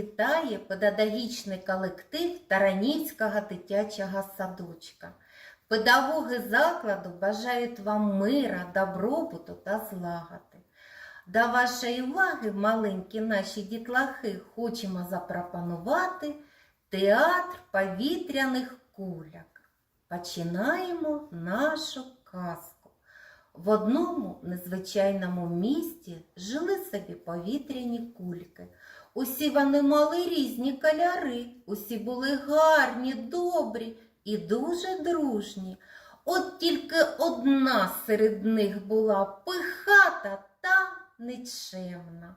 Вітає педагогічний колектив Таранівського дитячого садочка. Педагоги закладу бажають вам мира, добробуту та злагоди. До вашої уваги, маленькі наші дітлахи, хочемо запропонувати театр повітряних куляк. Починаємо нашу казку. В одному незвичайному місті жили собі повітряні кульки. Усі вони мали різні кольори, усі були гарні, добрі і дуже дружні. От тільки одна серед них була пихата та нечемна.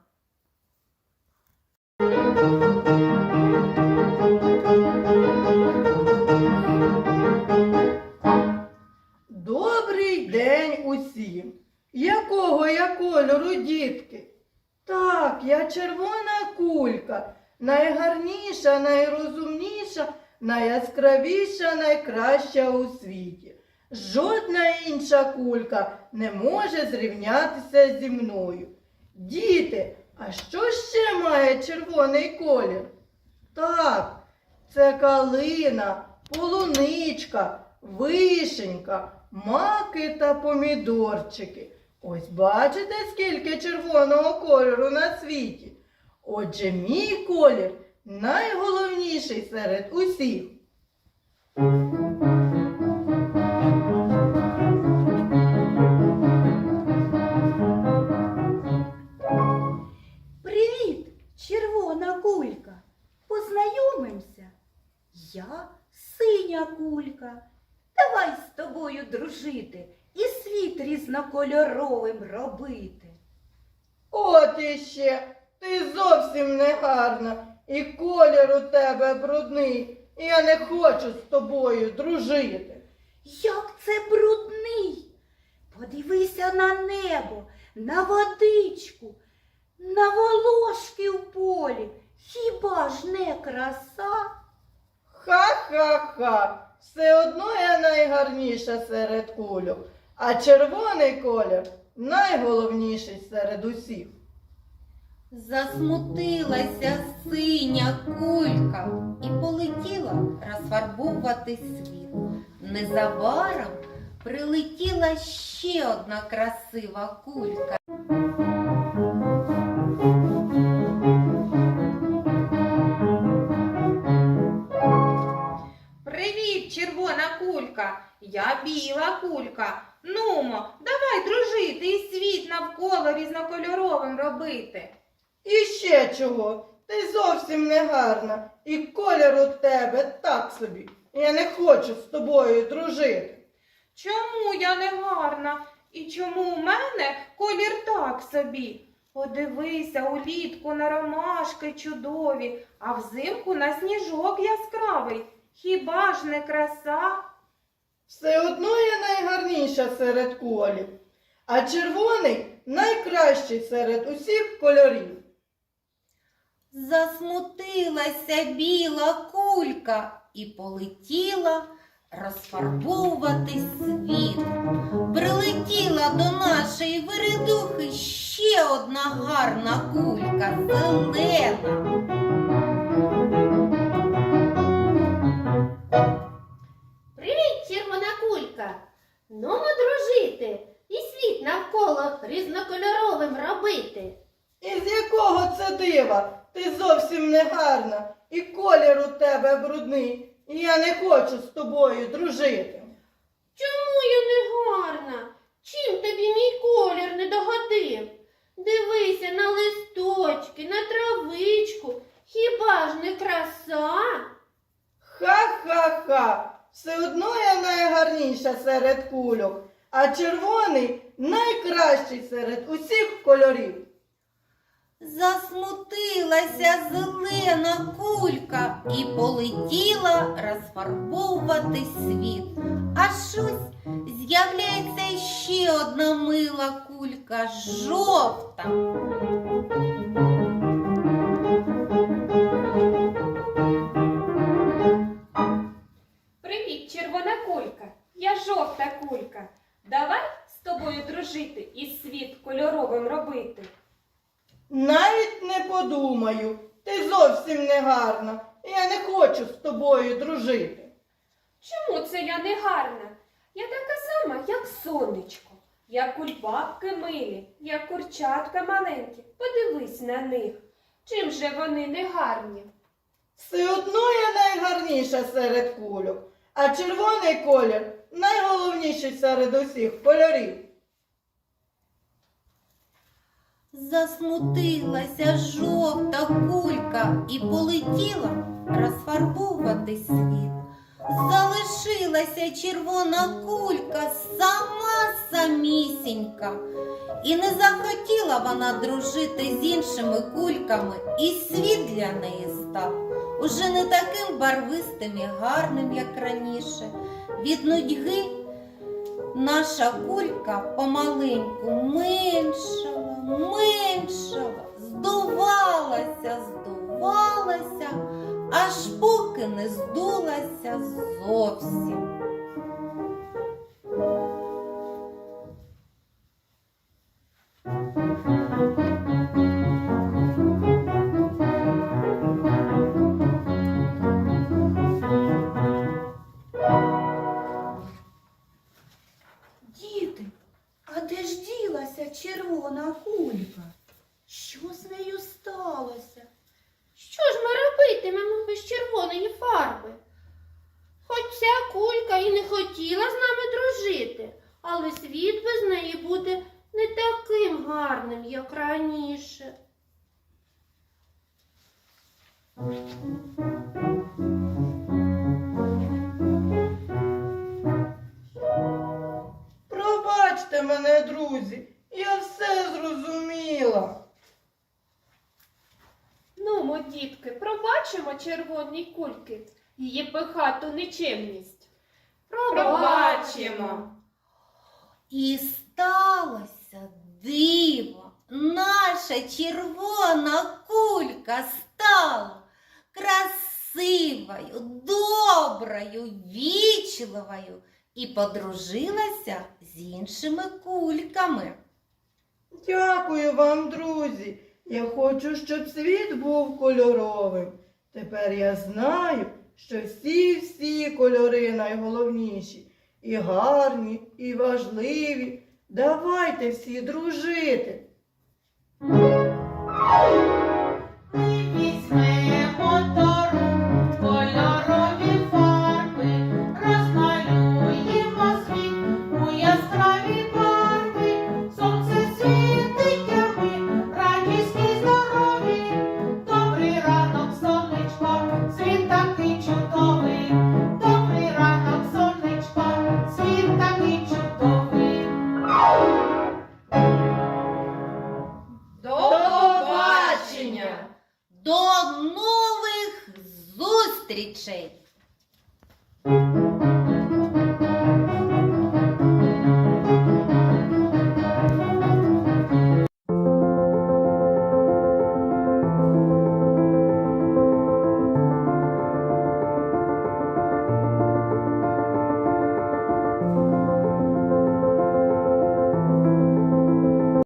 Добрий день усім. Якого я кольору, дітки? Так, я червона кулька, найгарніша, найрозумніша, найяскравіша, найкраща у світі. Жодна інша кулька не може зрівнятися зі мною. Діти, а що ще має червоний колір? Так, це калина, полуничка, вишенька, маки та помідорчики. Ось бачите, скільки червоного кольору на світі. Отже, мій колір найголовніший серед усіх. Привіт, червона кулька. Познайомимося. Я синя кулька. Давай з тобою дружити і світ різнокольоровим робити. От іще, ти зовсім не гарна, і колір у тебе брудний. і Я не хочу з тобою дружити. Як це брудний. Подивися на небо, на водичку, на волошки в полі. Хіба ж не краса? Ха-ха-ха. Все одно я найгарніша серед кульок, а червоний колір найголовніший серед усіх. Засмутилася синя кулька і полетіла розфарбовувати світ. Незабаром прилетіла ще одна красива кулька. Привіт, червона кулька. Я біла кулька. Нумо, давай дружити і світ навколо різнокольоровим робити. І ще чого? Ти зовсім не гарна, і колір у тебе так собі. Я не хочу з тобою дружити. Чому я не гарна? І чому у мене колір так собі? Подивися улітку на ромашки чудові, а взимку на сніжок яскравий. Хіба ж не краса? Все одно я найгарніша серед колів, а червоний найкращий серед усіх кольорів. Засмутилася біла кулька і полетіла розфарбовувати світ. Прилетіла до нашої вередухи ще одна гарна кулька зелена. Зовсім не гарна, і колір у тебе брудний, і я не хочу з тобою дружити. Чому я не гарна? Чим тобі мій колір не догодив? Дивися на листочки, на травичку. Хіба ж не краса? Ха-ха-ха! Все одно я найгарніша серед кульок, а червоний найкращий серед усіх кольорів. Засмутилася зелена кулька і полетіла розфарбовувати світ. А щось з'являється ще одна мила кулька жовта. Привіт, червона кулька. Я жовта кулька. Давай з тобою дружити і світ кольоровим робити. Навіть не подумаю. Ти зовсім не гарна. Я не хочу з тобою дружити. Чому це я не гарна? Я така сама, як сонечко, як кульбабки милі, як курчатка маленькі. Подивись на них. Чим же вони не гарні? Все одно я найгарніша серед кульок, а червоний колір найголовніший серед усіх кольорів. Засмутилася жовта кулька і полетіла розфарбовувати світ. Залишилася червона кулька сама самісінька. І не захотіла вона дружити з іншими кульками, і світ для неї став уже не таким барвистим і гарним, як раніше. Від нудьги наша кулька помаленьку меншала, меншала, здувалася, здувалася, аж поки не здулася зовсім. Ж ділася червона кулька? Що з нею сталося? Що ж ми робитимемо без червоної фарби? Хоч ця кулька і не хотіла з нами дружити, але світ без неї буде не таким гарним, як раніше. Пробачте мене, друзі, я все зрозуміла. Ну, мо, дітки, пробачимо червоній кульки, її пихату нечемність. Пробачимо. І сталося диво. Наша червона кулька стала красивою, доброю, вічливою і подружилася з іншими кульками. Дякую вам, друзі. Я хочу, щоб світ був кольоровим. Тепер я знаю, що всі-всі кольори найголовніші. І гарні, і важливі. Давайте всі дружити.